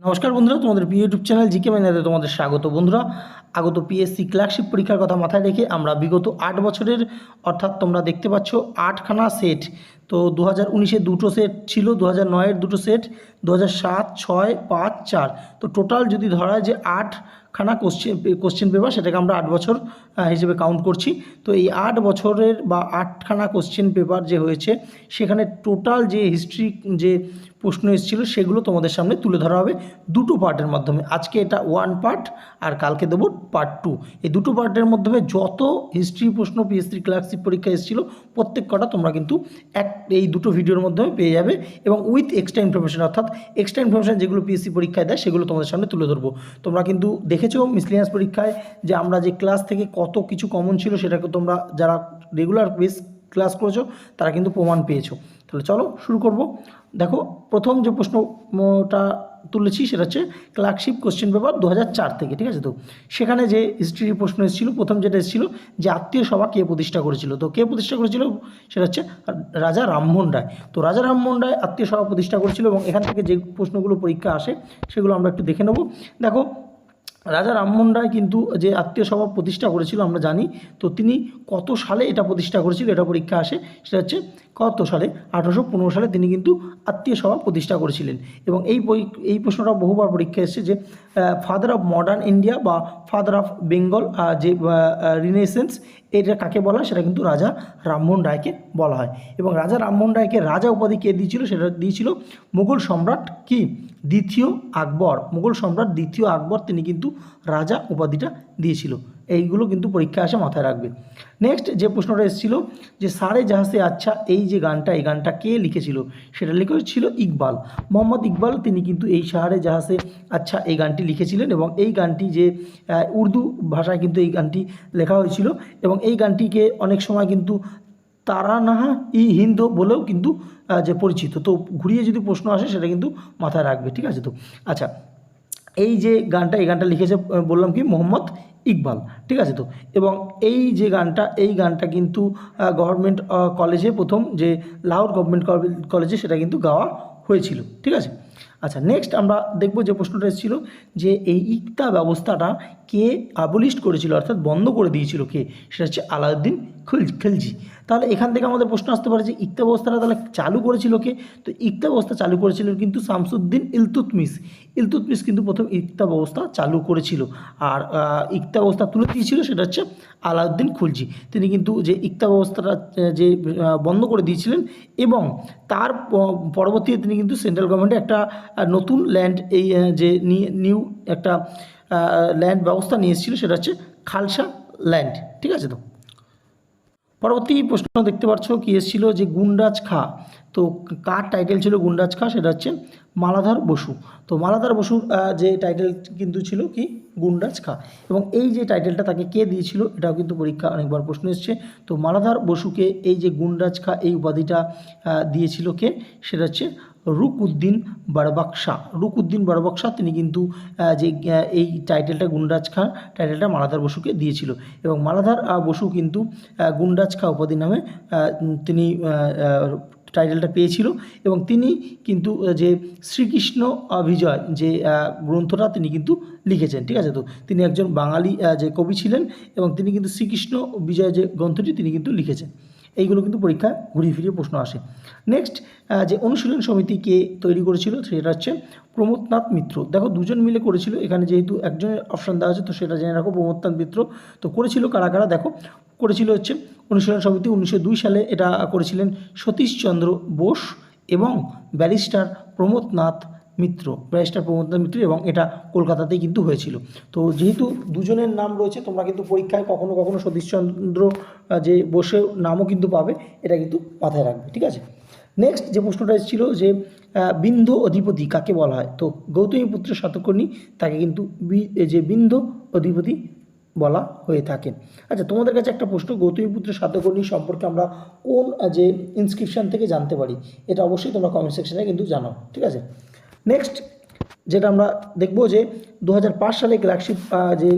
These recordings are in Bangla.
নমস্কার বন্ধুরা, তোমাদের প্রিয় ইউটিউব চ্যানেল জিকে মাইনাতে তোমাদের স্বাগত বন্ধুরা। আগত পিএসসি ক্লার্কশিপ পরীক্ষার কথা মাথায় রেখে আমরা বিগত আট বছরের, অর্থাৎ তোমরা দেখতে পাচ্ছ আটখানা সেট। তো দু হাজার উনিশের দুটো সেট ছিল দু হাজার নয়ের দুটো সেট দু হাজার সাত, ছয়, পাঁচ, চার। তো টোটাল যদি ধরা যে আটখানা কোশ্চেন কোশ্চেন পেপার সেটাকে আমরা আট বছর হিসেবে কাউন্ট করছি। তো এই আট বছরের বা আটখানা কোশ্চেন পেপার যে হয়েছে, সেখানে টোটাল যে হিস্ট্রি যে প্রশ্ন এসেছিল, সেগুলো তোমাদের সামনে তুলে ধরা হবে দুটো পার্টের মাধ্যমে। আজকে এটা ওয়ান পার্ট আর কালকে দেবো পার্ট টু এই দুটো পার্টের মাধ্যমে যত হিস্ট্রি প্রশ্ন পিএসসি ক্লার্কশিপ পরীক্ষা এসেছিল, প্রত্যেক কটা তোমরা কিন্তু এক, এই দুটো ভিডিওর মাধ্যমে পেয়ে যাবে এবং উইথ এক্সট্রা ইনফরমেশন অর্থাৎ এক্সট্রা ইনফরমেশন যেগুলো পিএসসি পরীক্ষায় দেয়, সেগুলো তোমাদের সামনে তুলে ধরবো। তোমরা কিন্তু দেখেছ মিসলিনিয়াস পরীক্ষায় যে আমরা যে ক্লাস থেকে কত কিছু কমন ছিল, সেটাকে তোমরা যারা রেগুলার বেস ক্লাস করেছ, তারা কিন্তু প্রমাণ পেয়েছ। তাহলে চলো শুরু করব। দেখো, প্রথম যে প্রশ্নটা তুলেছি সেটা হচ্ছে ক্লার্কশিপ কোশ্চেন পেপার দু থেকে, ঠিক আছে তো? সেখানে যে হিস্ট্রির প্রশ্ন এসেছিল, প্রথম যেটা এসেছিল যে আত্মীয় সভা কে প্রতিষ্ঠা করেছিল? তো কে প্রতিষ্ঠা করেছিল? সেটা হচ্ছে রাজা রামমোহন রায়। তো রাজা রামমোহন রায় আত্মীয় সভা প্রতিষ্ঠা করেছিল এবং এখান থেকে যে প্রশ্নগুলো পরীক্ষা আসে, সেগুলো আমরা একটু দেখে নেব। দেখো রাজা রামমোহন রায় কিন্তু যে আত্মীয় সভা প্রতিষ্ঠা করেছিল, আমরা জানি, তো তিনি কত সালে এটা প্রতিষ্ঠা করেছিল, এটা পরীক্ষা আসে, সেটা হচ্ছে কত সালে? আঠারোশো পনেরো সালে তিনি কিন্তু আত্মীয় সভা প্রতিষ্ঠা করেছিলেন। এবং এই এই প্রশ্নটা বহুবার পরীক্ষা এসেছে যে ফাদার অফ মডার্ন ইন্ডিয়া বা ফাদার অফ বেঙ্গল যে রিনেসেন্স এটা কাকে বলা হয়? সেটা কিন্তু রাজা রামমোহন রায়কে বলা হয়। এবং রাজা রামমোহন রায়কে রাজা উপাধি কে দিয়েছিল? সেটা দিয়েছিল মুঘল সম্রাট কি? দ্বিতীয় আকবর, মুঘল সম্রাট দ্বিতীয় আকবর, তিনি কিন্তু রাজা উপাধিটা দিয়েছিল। এইগুলো কিন্তু পরীক্ষা আসে মাথায় রাখবে। নেক্সট যে প্রশ্নটা এসেছিল যে সারে জাহাসে আচ্ছা এই যে গানটা, এই গানটা কে লিখেছিল? সেটা লিখেছিল ইকবাল। মোহাম্মদ ইকবাল, তিনি কিন্তু এই সাহারে জাহাসে আচ্ছা এই গানটি লিখেছিলেন এবং এই গানটি যে উর্দু ভাষায় কিন্তু এই গানটি লেখা হয়েছিল এবং এই গানটিকে অনেক সময় কিন্তু তারানাহা ই হিন্দ বলেও কিন্তু যে পরিচিত। তো ঘুরিয়ে যদি প্রশ্ন আসে, সেটা কিন্তু মাথায় রাখবে, ঠিক আছে তো? আচ্ছা এই যে গানটা, এই গানটা লিখেছে বললাম কি, মোহাম্মদ ইকবাল, ঠিক আছে তো? এবং এই যে গানটা, এই গানটা কিন্তু গভর্নমেন্ট কলেজে প্রথম যে লাহোর গভর্নমেন্ট কলেজে সেটা কিন্তু গাওয়া হয়েছিল, ঠিক আছে? আচ্ছা নেক্সট আমরা দেখব যে প্রশ্নটা এসেছিল যে এই ইকতা ব্যবস্থাটা কে আবলিস্ট করেছিল, অর্থাৎ বন্ধ করে দিয়েছিল কে? সেটা হচ্ছে আলাউদ্দিন খুল খিলজি। তাহলে এখান থেকে আমাদের প্রশ্ন আসতে পারে যে ইকতা ব্যবস্থাটা তাহলে চালু করেছিল কে? তো ইকতা ব্যবস্থা চালু করেছিল কিন্তু শামসুদ্দিন ইলতুতমিস ইলতুতমিস কিন্তু প্রথম ইকতা ব্যবস্থা চালু করেছিল। আর ইকতা ব্যবস্থা তুলে দিয়েছিল সেটা হচ্ছে আলাউদ্দিন খুলজি। তিনি কিন্তু যে ইকতা ব্যবস্থাটা, যে বন্ধ করে দিয়েছিলেন এবং তার পরবর্তীতে তিনি কিন্তু সেন্ট্রাল গভর্নমেন্টে একটা নতুন ল্যান্ড এই যে নিউ একটা ল্যান্ড ব্যবস্থা নিয়ে এসেছিল, সেটা হচ্ছে খালসা ল্যান্ড ঠিক আছে তো? পরবর্তী প্রশ্ন দেখতে পাচ্ছ কি এসেছিল যে গুন্ডাজ খা। তো কার টাইটেল ছিল গুন্ডাজ খা? সেটা হচ্ছে মালাধার বসু। তো মালাধার বসুর যে টাইটেল কিন্তু ছিল কি? গুন্ডাজ খা। এবং এই যে টাইটেলটা তাকে কে দিয়েছিল, এটাও কিন্তু পরীক্ষা অনেকবার প্রশ্ন এসছে। তো মালাধার বসুকে এই যে গুন্ডাজ খা, এই উপাধিটা দিয়েছিল কে? সেটা হচ্ছে রুকউদ্দিন বারবাকশা রুকউদ্দিন বারবাকশা তিনি কিন্তু যে এই টাইটেলটা গুন্ডাজ খাঁ, টাইটেলটা মালাধার বসুকে দিয়েছিল। এবং মালাধার বসু কিন্তু গুন্ডাজ খা উপাধি নামে তিনি টাইটেলটা পেয়েছিল। এবং তিনি কিন্তু যে, শ্রীকৃষ্ণ অভিজয়, যে গ্রন্থটা তিনি কিন্তু লিখেছেন, ঠিক আছে তো? তিনি একজন বাঙালি যে কবি ছিলেন, এবং তিনি কিন্তু শ্রীকৃষ্ণ বিজয় যে গ্রন্থটি তিনি কিন্তু লিখেছেন। এইগুলো কিন্তু পরীক্ষায় ঘুরিয়ে ফিরিয়ে প্রশ্ন আসে। নেক্সট যে অনুশীলন সমিতি কে তৈরি করেছিল সেটা হচ্ছে প্রমোদনাথ মিত্র। দেখো, দুজন মিলে করেছিল, এখানে যেহেতু একজনের অপশান দেওয়া আছে, তো সেটা জেনে রাখো, প্রমোদনাথ মিত্র তো করেছিল কারা কারা, দেখো, করেছিল হচ্ছে অনুশীলন সমিতি উনিশশো দুই সালে এটা করেছিলেন সতীশচন্দ্র বোস এবং ব্যারিস্টার প্রমোদনাথ মিত্র, ব্যারিস্টার প্রমোদনাথ মিত্র এবং এটা কলকাতাতেই কিন্তু হয়েছিল। তো যেহেতু দুজনের নাম রয়েছে, তোমরা কিন্তু পরীক্ষায় কখনো কখনো সতীশচন্দ্র যে বসে নামও কিন্তু পাবে, এটা কিন্তু মাথায় রাখবে, ঠিক আছে? নেক্সট যে প্রশ্নটা এসেছিল যে বিন্ধ অধিপতি কাকে বলা হয়? তো গৌতমী পুত্র শতকর্ণী তাকে কিন্তু যে বিন্ধ অধিপতি বলা হয়ে থাকে। আচ্ছা তোমাদের কাছে একটা প্রশ্ন গৌতমীপুত্র সাতকর্ণী সম্পর্কে আমরা কোন যে ইনস্ক্রিপশন থেকে জানতে পারি, এটা অবশ্যই তোমরা কমেন্ট সেকশনে কিন্তু জানাও, ঠিক আছে? নেক্সট যেটা আমরা দেখব যে দু হাজার পাঁচ সালে ক্লার্কশিপ যে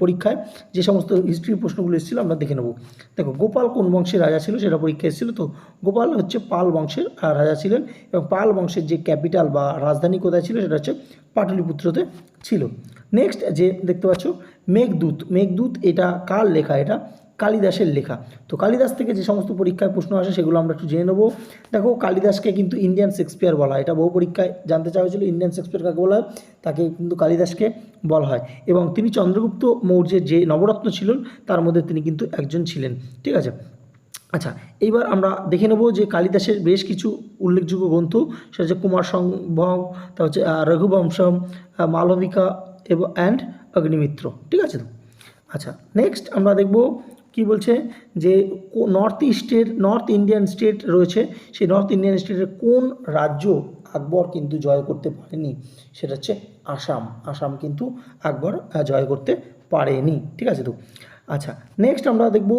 পরীক্ষায় যে সমস্ত হিস্ট্রি প্রশ্নগুলো এসেছিল আমরা দেখে নেব। দেখো, গোপাল কোন বংশের রাজা ছিল সেটা পরীক্ষা এসেছিল তো গোপাল হচ্ছে পাল বংশের রাজা ছিলেন এবং পাল বংশের যে ক্যাপিটাল বা রাজধানী কোথায় ছিল সেটা হচ্ছে পাটলিপুত্রতে ছিল। নেক্সট যে দেখতে পাচ্ছ, মেঘদূত। মেঘদূত এটা কার লেখা? এটা কালিদাসের লেখা। তো কালিদাস থেকে যে সমস্ত পরীক্ষায় প্রশ্ন আসে সেগুলো আমরা একটু জেনে নেব। দেখো, কালিদাসকে কিন্তু ইন্ডিয়ান শেক্সপিয়ার বলা হয়। এটা বহু পরীক্ষায় জানতে চাওয়া হয়েছিল ইন্ডিয়ান শেক্সপিয়ার কাকে বলা হয়? তাকে কিন্তু কালিদাসকে বলা হয়। এবং তিনি চন্দ্রগুপ্ত মৌর্যের যে নবরত্ন ছিলেন, তার মধ্যে তিনি কিন্তু একজন ছিলেন। ঠিক আছে? আচ্ছা এইবার আমরা দেখে নেব যে কালিদাসের বেশ কিছু উল্লেখযোগ্য গ্রন্থ। সেটা হচ্ছে কুমার সম্ভব তা হচ্ছে রঘুবংশম মালবিকা এবং অ্যান্ড অগ্নিমিত্র। ঠিক আছে? আচ্ছা নেক্সট আমরা দেখব কি বলছে? যে নর্থ ইস্টের নর্থ ইন্ডিয়ান স্টেট রয়েছে, সেই নর্থ ইন্ডিয়ান স্টেটের কোন রাজ্য আকবর কিন্তু জয় করতে পারেনি? সেটা হচ্ছে আসাম। আসাম কিন্তু আকবর জয় করতে পারেনি। ঠিক আছে তো? আচ্ছা নেক্সট আমরা দেখব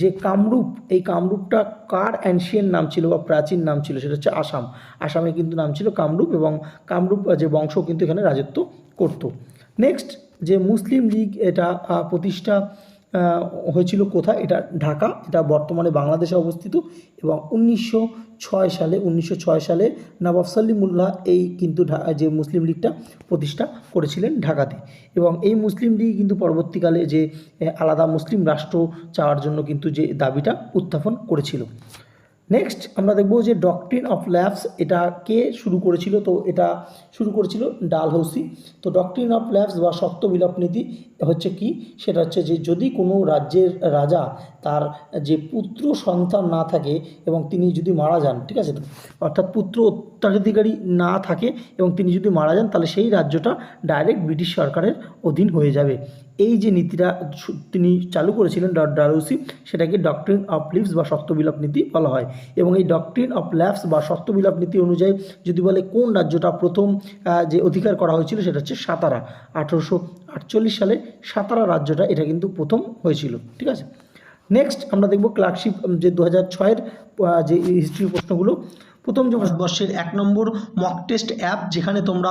যে কামরূপ, এই কামরূপটা কার অ্যানশিয়েন নাম ছিল বা প্রাচীন নাম ছিল? সেটা হচ্ছে আসাম। আসামে কিন্তু নাম ছিল কামরূপ এবং কামরূপ যে বংশ কিন্তু এখানে রাজত্ব করত। নেক্সট যে মুসলিম লীগ এটা প্রতিষ্ঠা হয়েছিল কোথায়? এটা ঢাকা, এটা বর্তমানে বাংলাদেশে অবস্থিত এবং উনিশশো ছয় সালে, উনিশশো ছয় সালে নবাব সাল্লিমুল্লাহ এই কিন্তু যে মুসলিম লীগটা প্রতিষ্ঠা করেছিলেন ঢাকাতে। এবং এই মুসলিম লীগ কিন্তু পরবর্তীকালে যে আলাদা মুসলিম রাষ্ট্র চাওয়ার জন্য কিন্তু যে দাবিটা উত্থাপন করেছিল। নেক্সট আমরা দেখব যে ডকট্রিন অফ ল্যাবস এটা কে শুরু করেছিল? তো এটা শুরু করেছিল ডালহৌসি। তো ডকট্রিন অফ ল্যাবস বা সত্য বিলাপ নীতি হচ্ছে কি? সেটা হচ্ছে যে যদি কোনো রাজ্যের রাজা তার যে পুত্র সন্তান না থাকে এবং তিনি যদি মারা যান, ঠিক আছে? অর্থাৎ পুত্র উত্তরাধিকারী না থাকে এবং তিনি যদি মারা যান, তাহলে সেই রাজ্যটা ডাইরেক্ট ব্রিটিশ সরকারের অধীন হয়ে যাবে। এই যে নীতিটা তিনি চালু করেছিলেন ডারৌসি সেটাকে ডক্ট্রিন অফ লিভস বা সত্যবিলাপ নীতি বলা হয়। এবং এই ডক্ট্রিন অফ ল্যাবস বা সত্যবিলাপ নীতি অনুযায়ী যদি বলে কোন রাজ্যটা প্রথম যে অধিকার করা হয়েছিল সেটা হচ্ছে সাতারা। আঠেরোশো আটচল্লিশ সালে সাতারা রাজ্যটা এটা কিন্তু প্রথম হয়েছিল, ঠিক আছে? নেক্সট আমরা দেখব ক্লার্কশিপ যে দু হাজার ছয়ের যে হিস্ট্রি প্রশ্নগুলো। প্রথম যে ভারতবর্ষের এক নম্বর মক টেস্ট অ্যাপ যেখানে তোমরা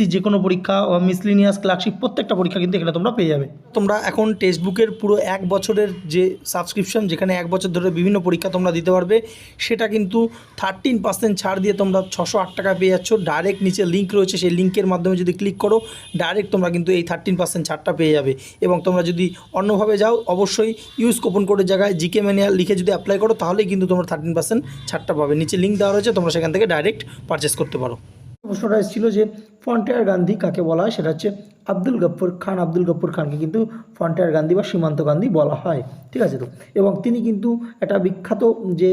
যে কোনো পরীক্ষা মিসলিনিয়াস ক্লার্কশিপ প্রত্যেকটা পরীক্ষা কিন্তু এখানে তোমরা পেয়ে যাবে। তোমরা এখন টেক্সট বুকের পুরো এক বছরের যে সাবস্ক্রিপশন যেখানে এক বছর ধরে বিভিন্ন পরীক্ষা তোমরা দিতে পারবে, সেটা কিন্তু থার্টিন পার্সেন্ট ছাড় দিয়ে তোমরা ছশো আট টাকা পেয়ে যাচ্ছ। ডাইরেক্ট নিচে লিঙ্ক রয়েছে, সেই লিঙ্কের মাধ্যমে যদি ক্লিক করো ডাইরেক্ট তোমরা কিন্তু এই থার্টিন পার্সেন্ট ছাড়টা পেয়ে যাবে। এবং তোমরা যদি অন্যভাবে যাও, অবশ্যই ইউজ কোপন কোডের জায়গায় জিকে ম্যানিয়া লিখে যদি অ্যাপ্লাই করো, তাহলেই কিন্তু তোমরা থার্টিন পার্সেন্ট ছাড়টা পাবে। নিচে লিঙ্ক দেওয়া রয়েছে, তোমরা সেখান থেকে ডাইরেক্ট পারচেস করতে পারো। প্রশ্নটা এসেছিল যে ফ্রন্টিয়ার গান্ধী কাকে বলা হয়? সেটা হচ্ছে আব্দুল গফ্ফর খান। আব্দুল গফ্ফর খানকে কিন্তু ফ্রন্টিয়ার গান্ধী বা সীমান্ত গান্ধী বলা হয়। ঠিক আছে তো? এবং তিনি কিন্তু একটা বিখ্যাত যে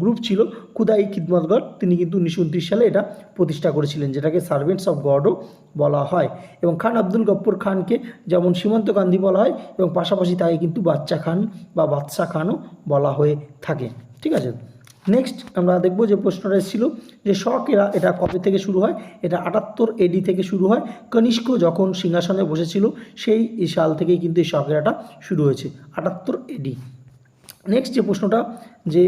গ্রুপ ছিল খুদাই খিদমতগড়, তিনি কিন্তু উনিশশো উনত্রিশ সালে এটা প্রতিষ্ঠা করেছিলেন, যেটাকে সার্ভেন্টস অফ গডও বলা হয়। এবং খান আব্দুল গফ্ফর খানকে যেমন সীমান্ত গান্ধী বলা হয়, এবং পাশাপাশি তাকে কিন্তু বাচ্চা খান বা বাদশা খানও বলা হয়ে থাকে। ঠিক আছে? নেক্সট আমরা দেখব যে প্রশ্নটা এসেছিল যে শক এরা এটা কবে থেকে শুরু হয়? এটা আটাত্তর এডি থেকে শুরু হয়। কনিষ্ক যখন সিংহাসনে বসেছিল, সেই সাল থেকেই কিন্তু এই শখ এরাটা শুরু হয়েছে। আটাত্তর এডি নেক্সট যে প্রশ্নটা, যে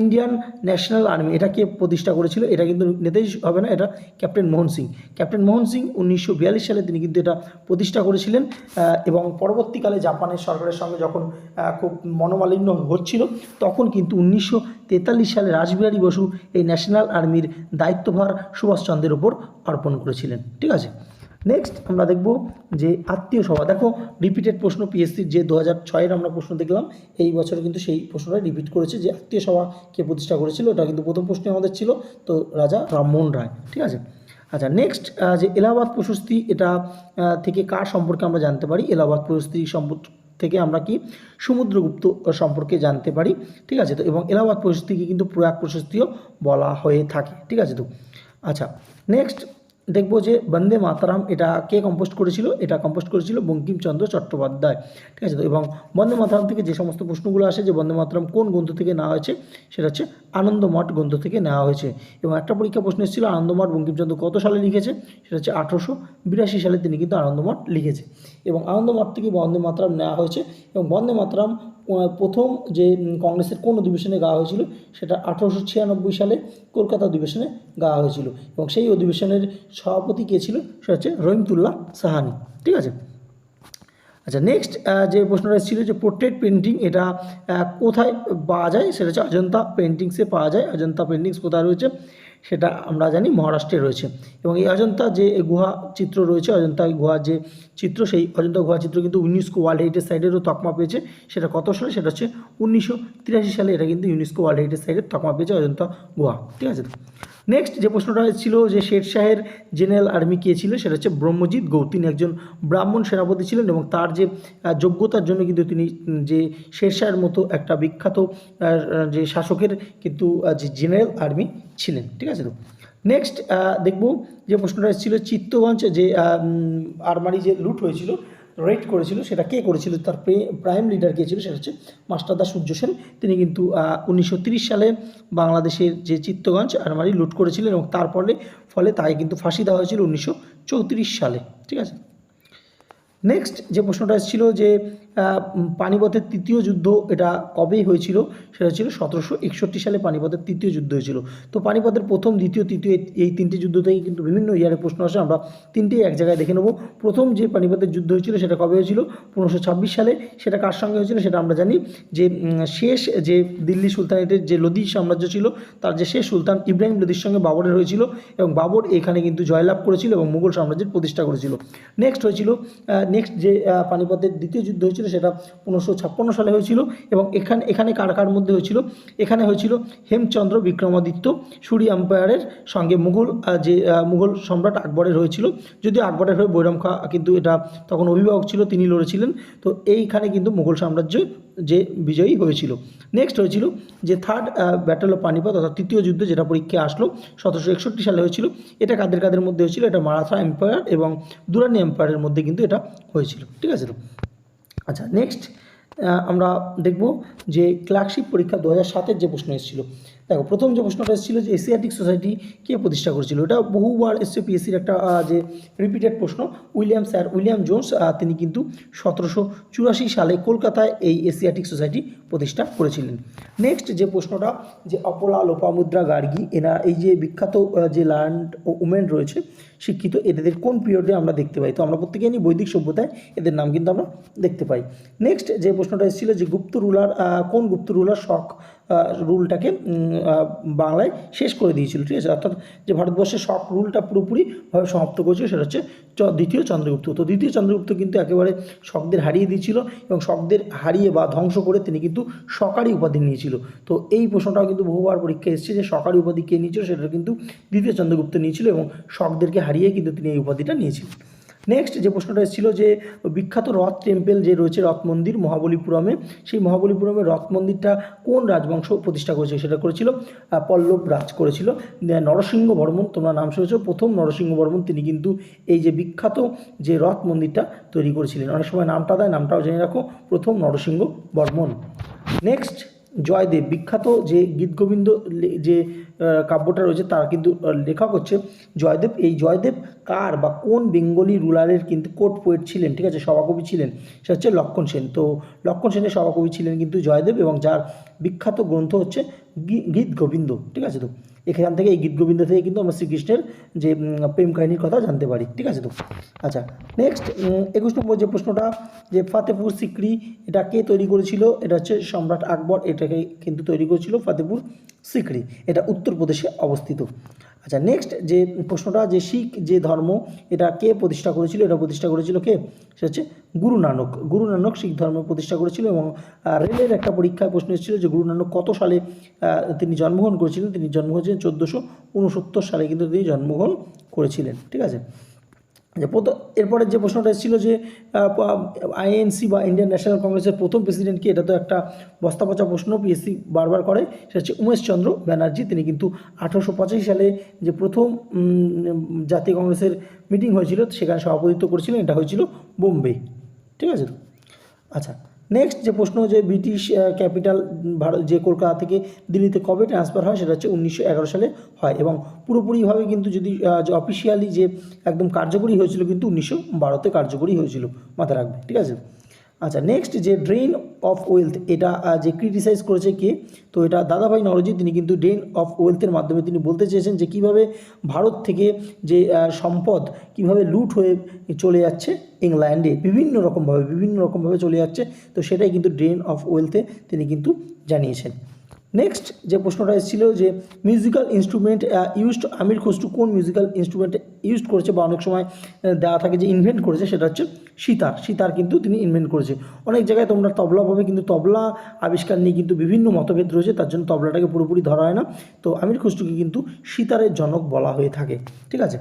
ইন্ডিয়ান ন্যাশনাল আর্মি এটা কে প্রতিষ্ঠা করেছিল? এটা কিন্তু নেতাজি হবে না, এটা ক্যাপ্টেন মোহন সিং ক্যাপ্টেন মোহন সিং উনিশশো বিয়াল্লিশ সালে তিনি কিন্তু এটা প্রতিষ্ঠা করেছিলেন এবং পরবর্তীকালে জাপানের সরকারের সঙ্গে যখন খুব মনোমালিন্য হচ্ছিল, তখন কিন্তু উনিশশো তেতাল্লিশ সালে রাসবিহারী বসু এই ন্যাশনাল আর্মির দায়িত্বভার সুভাষচন্দ্রের ওপর অর্পণ করেছিলেন। ঠিক আছে? নেক্সট আমরা দেখব যে আত্মীয় সভা। দেখো রিপিটেড প্রশ্ন পিএসসির যে দু হাজার ছয়ের আমরা প্রশ্ন দেখলাম, এই বছর কিন্তু সেই প্রশ্নটা রিপিট করেছে যে আত্মীয় সভা কে প্রতিষ্ঠা করেছিল এটা কিন্তু প্রথম প্রশ্ন আমাদের ছিল, তো রাজা রামমোহন রায়, ঠিক আছে? আচ্ছা নেক্সট যে এলাহাবাদ প্রশস্তি, এটা থেকে কার সম্পর্কে আমরা জানতে পারি? এলাহাবাদ প্রশস্তি সম্পর্ক থেকে আমরা কি? সমুদ্রগুপ্ত সম্পর্কে জানতে পারি, ঠিক আছে? তো এবং এলাহাবাদ প্রশস্তিকে কিন্তু প্রয়াগ প্রশস্তিও বলা হয়ে থাকে, ঠিক আছে তো? আচ্ছা নেক্সট দেখব যে বন্দে মাতারাম, এটা কে কম্পোস্ট করেছিল? এটা কম্পোস্ট করেছিল বঙ্কিমচন্দ্র চট্টোপাধ্যায়। ঠিক আছে? তো এবং বন্দে মাতারাম থেকে যে সমস্ত প্রশ্নগুলো আসে যে বন্দে মাতারাম কোন গ্রন্থ থেকে নেওয়া হয়েছে, সেটা হচ্ছে আনন্দমঠ গ্রন্থ থেকে নেওয়া হয়েছে। এবং একটা পরীক্ষা প্রশ্ন এসেছিল, আনন্দমঠ বঙ্কিমচন্দ্র কত সালে লিখেছে? সেটা হচ্ছে আঠারোশো বিরাশি সালে তিনি কিন্তু আনন্দমঠ লিখেছে। এবং আনন্দমঠ থেকে বন্দে মাতরম নেওয়া হয়েছে। এবং বন্দে মাতরম প্রথম যে কংগ্রেসের কোন অধিবেশনে গাওয়া হয়েছিল, সেটা আঠারোশো ছিয়ানব্বই সালে কলকাতা অধিবেশনে গাওয়া হয়েছিল। এবং সেই অধিবেশনের সভাপতি কে ছিল? সেটা হচ্ছে রহিমতুল্লাহ সাহানি। ঠিক আছে? আচ্ছা নেক্সট যে প্রশ্নটা ছিল যে পোর্ট্রেট পেন্টিং এটা কোথায় পাওয়া যায়? সেটা হচ্ছে অজন্তা পেন্টিংসে পাওয়া যায়। অজন্তা পেন্টিংস কোথায় রয়েছে? সেটা আমরা জানি মহারাষ্ট্রে রয়েছে। এবং এই অজন্তা যে গুহা চিত্র রয়েছে, অজন্তা গুহা যে চিত্র, সেই অজন্তা গুহা চিত্র কিন্তু ইউনেস্কো ওয়ার্ল্ড হেরিটেজ সাইটেরও তকমা পেয়েছে। সেটা কত সালে? সেটা হচ্ছে উনিশশো তিরাশি সালে। এটা কিন্তু ইউনেস্কো ওয়ার্ল্ড হেরিটেজ সাইটের তকমা পেয়েছে অজন্তা গুহা। ঠিক আছে? নেক্সট যে প্রশ্নটা ছিল যে শেরশাহের জেনারেল আর্মি কে ছিল, সেটা হচ্ছে ব্রহ্মজিৎ গৌ তিনি একজন ব্রাহ্মণ সেনাপতি ছিলেন এবং তার যে যোগ্যতার জন্য কিন্তু তিনি যে শেরশাহের মতো একটা বিখ্যাত যে শাসকের কিন্তু যে জেনারেল আর্মি ছিলেন, ঠিক আছে তো? নেক্সট দেখব যে প্রশ্নটা এসেছিল চিত্তগঞ্জ যে আরমারি যে লুট হয়েছিল রেড করেছিল, সেটা কে করেছিল, তার প্রাইম লিডার কে ছিল, সেটা হচ্ছে মাস্টারদা সূর্য সেন। তিনি কিন্তু উনিশশো সালে বাংলাদেশের যে চিত্তগঞ্জ আরমারি লুট করেছিলেন এবং তারপরে ফলে তাকে কিন্তু ফাঁসি দেওয়া হয়েছিল উনিশশো চৌত্রিশ সালে। ঠিক আছে? নেক্সট যে প্রশ্নটা এসেছিল যে পানিপথের তৃতীয় যুদ্ধ এটা কবেই হয়েছিল? সেটা ছিল সতেরোশো একষট্টি সালে পানিপথের তৃতীয় যুদ্ধ হয়েছিল। তো পানিপথের প্রথম, দ্বিতীয়, তৃতীয় এই- তিনটি যুদ্ধ থেকে কিন্তু বিভিন্ন ইয়ারে প্রশ্ন আসে। আমরা তিনটেই এক জায়গায় দেখে নেব। প্রথম যে পানিপথের যুদ্ধ হয়েছিল সেটা কবে হয়েছিল? পনেরোশো ছাব্বিশ সালে। সেটা কার সঙ্গে হয়েছিল সেটা আমরা জানি যে শেষ যে দিল্লি সুলতানেটের যে লোদি সাম্রাজ্য ছিল, তার যে শেষ সুলতান ইব্রাহিম লোদির সঙ্গে বাবরের হয়েছিল এবং বাবর এখানে কিন্তু জয়লাভ করেছিল এবং মুঘল সাম্রাজ্যের প্রতিষ্ঠা করেছিল। নেক্সট হয়েছিল নেক্সট যে পানিপথের দ্বিতীয় যুদ্ধ হয়েছিল সেটা পনেরোশো সালে হয়েছিল এবং এখানে এখানে কার কার মধ্যে হয়েছিল? এখানে হয়েছিল হেমচন্দ্র বিক্রমাদিত্য, সুরি এম্পায়ারের সঙ্গে মুঘল যে মুঘল সম্রাট আকবরের হয়েছিল। যদিও আকবরের হয়ে বৈরাম খা, কিন্তু এটা তখন অভিভাবক ছিল, তিনি লড়েছিলেন। তো এইখানে কিন্তু মুঘল সাম্রাজ্য যে বিজয়ী হয়েছিল। নেক্সট হয়েছিল যে থার্ড ব্যাটেল অফ পানিপথ অর্থাৎ তৃতীয় যুদ্ধ যেটা পরীক্ষায় আসলো, সতেরোশো একষট্টি সালে হয়েছিল। এটা কাদের কাদের মধ্যে হয়েছিল? এটা মারাঠা এম্পায়ার এবং দুরানি এম্পায়ারের মধ্যে কিন্তু এটা হয়েছিল। ঠিক আছে আচ্ছা নেক্সট আমরা দেখব যে ক্লার্কশিপ পরীক্ষা দু হাজার সাতের যে প্রশ্ন এসেছিল দেখো, প্রথম যে প্রশ্নটা এসেছিল যে এশিয়াটিক সোসাইটি কে প্রতিষ্ঠা করেছিল, এটা বহুবার এসছে পিএসসির একটা যে রিপিটেড প্রশ্ন। উইলিয়াম স্যার, উইলিয়াম জোন্স তিনি কিন্তু সতেরোশো চুরাশি সালে কলকাতায় এই এশিয়াটিক সোসাইটি প্রতিষ্ঠা করেছিলেন। নেক্সট যে প্রশ্নটা, যে অপলা লোপামুদ্রা গার্গী, এনা, এই যে বিখ্যাত যে ল্যান্ড ও উমেন রয়েছে, শিক্ষিত, এদের কোন পিরিয়ডে আমরা দেখতে পাই? তো আমরা প্রত্যেকে জানি বৈদিক সভ্যতায় এদের নাম কিন্তু আমরা দেখতে পাই। নেক্সট যে প্রশ্নটা এসেছিল যে গুপ্ত রুলার কোন গুপ্ত রুলার শক রুলটাকে বাংলায় শেষ করে দিয়েছিল, ঠিক আছে? অর্থাৎ যে ভারতবর্ষের শক রুলটা পুরোপুরিভাবে সমাপ্ত করেছিল, সেটা হচ্ছে দ্বিতীয় চন্দ্রগুপ্ত। তো দ্বিতীয় চন্দ্রগুপ্ত কিন্তু একেবারে শকদের হারিয়ে দিয়েছিল এবং শকদের হারিয়ে বা ধ্বংস করে তিনি কিন্তু সকারি উপাধি নিয়েছিল। তো এই প্রশ্নটাও কিন্তু বহুবার পরীক্ষা এসেছে যে সকারি উপাধি কে নিয়েছিল, সেটা কিন্তু দ্বিতীয় চন্দ্রগুপ্ত নিয়েছিল এবং শকদেরকে হারিয়ে কিন্তু তিনি এই উপাধিটা নিয়েছিলেন। নেক্সট যে প্রশ্নটা এসেছিল যে বিখ্যাত রথ টেম্পেল যে রয়েছে রথ মন্দির মহাবলীপুরমে, সেই মহাবলীপুরমে রথ মন্দিরটা কোন রাজবংশ প্রতিষ্ঠা করেছে সেটা করেছিল পল্লব রাজ করেছিল। নরসিংহ বর্মন তোমরা নাম শুনেছ, প্রথম নরসিংহ বর্মন তিনি কিন্তু এই যে বিখ্যাত যে রথ মন্দিরটা তৈরি করেছিলেন। অনেক সময় নামটা দেয়, নামটাও জেনে রাখো, প্রথম নরসিংহ বর্মন নেক্সট জয়দেব। বিখ্যাত যে গীতগোবিন্দ যে কাব্যটা রয়েছে তার কিন্তু লেখক হচ্ছে জয়দেব। এই জয়দেব কার বা কোন বেঙ্গলি রুলারের কিন্তু কোর্ট পোয়েট ছিলেন? ঠিক আছে, সভাকবি ছিলেন। সে হচ্ছে লক্ষণ সেন। তো লক্ষণ সেনের সভাকবি ছিলেন কিন্তু জয়দেব এবং যার বিখ্যাত গ্রন্থ হচ্ছে গীত গোবিন্দ। ঠিক আছে তো? এখান থেকে এই গীত গোবিন্দ থেকে কিন্তু আমরা শ্রীকৃষ্ণের যে প্রেম কাহিনীর কথা জানতে পারি, ঠিক আছে তো? আচ্ছা নেক্সট একুশ নম্বর যে প্রশ্নটা, যে ফাতেপুর সিক্রি, এটা কে তৈরি করেছিল? এটা হচ্ছে সম্রাট আকবর, এটাকে কিন্তু তৈরি করেছিল ফাতেপুর সিক্রি, এটা উত্তরপ্রদেশে অবস্থিত। আচ্ছা নেক্সট যে প্রশ্নটা, যে শিখ, যে ধর্ম, এটা কে প্রতিষ্ঠা করেছিল? এটা প্রতিষ্ঠা করেছিল কে? সে হচ্ছে গুরু নানক। গুরু নানক শিখ ধর্ম প্রতিষ্ঠা করেছিল এবং রেলের একটা পরীক্ষায় প্রশ্ন এসেছিল যে গুরু নানক কত সালে তিনি জন্মগ্রহণ করেছিলেন? তিনি জন্ম হয়েছিলেন চোদ্দোশো উনসত্তর সালে, কিন্তু তিনি জন্মগ্রহণ করেছিলেন। ঠিক আছে? প্রথম, এরপরে যে প্রশ্নটা এসেছিল যে আইএনসি বা ইন্ডিয়ান ন্যাশনাল কংগ্রেসের প্রথম প্রেসিডেন্ট কি, এটা তো একটা বস্তাপচা প্রশ্ন পিএসসি বারবার করে, সেটা হচ্ছে উমেশচন্দ্র ব্যানার্জি। তিনি কিন্তু আঠারোশো পঁচাশি সালে যে প্রথম জাতীয় কংগ্রেসের মিটিং হয়েছিল, সেখানে সভাপতিত্ব করেছিলেন। এটা হয়েছিল বোম্বে। ঠিক আছে আচ্ছা নেক্সট যে প্রশ্ন যে ব্রিটিশ ক্যাপিটাল ভারত, যে কলকাতা থেকে দিল্লিতে কবে ট্রান্সফার হয় সেটা হচ্ছে উনিশশো এগারো সালে হয় এবং পুরোপুরিভাবে কিন্তু যদি অফিসিয়ালি যে একদম কার্যকরী হয়েছিল কিন্তু উনিশশো বারোতে কার্যকরী হয়েছিল। মাথায় রাখবে, ঠিক আছে? আচ্ছা নেক্সট যে ড্রেন অফ ওয়েলথ এটা যে ক্রিটিসাইজ করেছে কে? তো এটা দাদাভাই নরজি তিনি কিন্তু ড্রেন অফ ওয়েলথের মাধ্যমে তিনি বলতে চেয়েছেন যে কীভাবে ভারত থেকে যে সম্পদ কীভাবে লুট হয়ে চলে যাচ্ছে ইংল্যান্ডে, বিভিন্ন রকমভাবে বিভিন্ন রকমভাবে চলে যাচ্ছে। তো সেটাই কিন্তু ড্রেন অফ ওয়েলথে তিনি কিন্তু জানিয়েছেন। নেক্সট যে প্রশ্নটা এসেছিল যে musical instrument used Amir Khusrau কোন মিউজিক্যাল ইনস্ট্রুমেন্ট ইউজ করেছে বা অনেক সময় দেওয়া থাকে যে ইনভেন্ট করেছে, সেটা হচ্ছে সীতার। সীতার কিন্তু তিনি ইনভেন্ট করেছে। অনেক জায়গায় তোমরা তবলা পাবে, কিন্তু তবলা আবিষ্কার নিয়ে কিন্তু বিভিন্ন মতভেদ রয়েছে, তার জন্য তবলাটাকে পুরোপুরি ধরা হয় না। তো আমির খসরুকে কিন্তু সীতারের জনক বলা হয়ে থাকে। ঠিক আছে?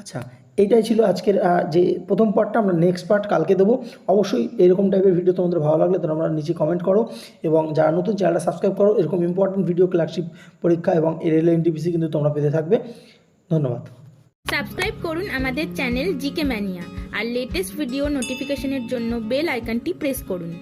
আচ্ছা এইটাই ছিল আজকের যে প্রথম পার্টটা আমরা নেক্সট পার্ট কালকে দেবো। অবশ্যই এরকম টাইপের ভিডিও তোমাদের ভালো লাগলে তোমরা নিচে কমেন্ট করো এবং যারা নতুন চ্যানেলটা সাবস্ক্রাইব করো, এরকম ইম্পর্টেন্ট ভিডিও ক্লার্কশিপ পরীক্ষা এবং রেল এনটিপিসি কিন্তু তোমরা পেতে থাকবে। ধন্যবাদ। সাবস্ক্রাইব করুন আমাদের চ্যানেল জিকে ম্যানিয়া আর লেটেস্ট ভিডিও নোটিফিকেশনের জন্য বেল আইকনটি প্রেস করুন।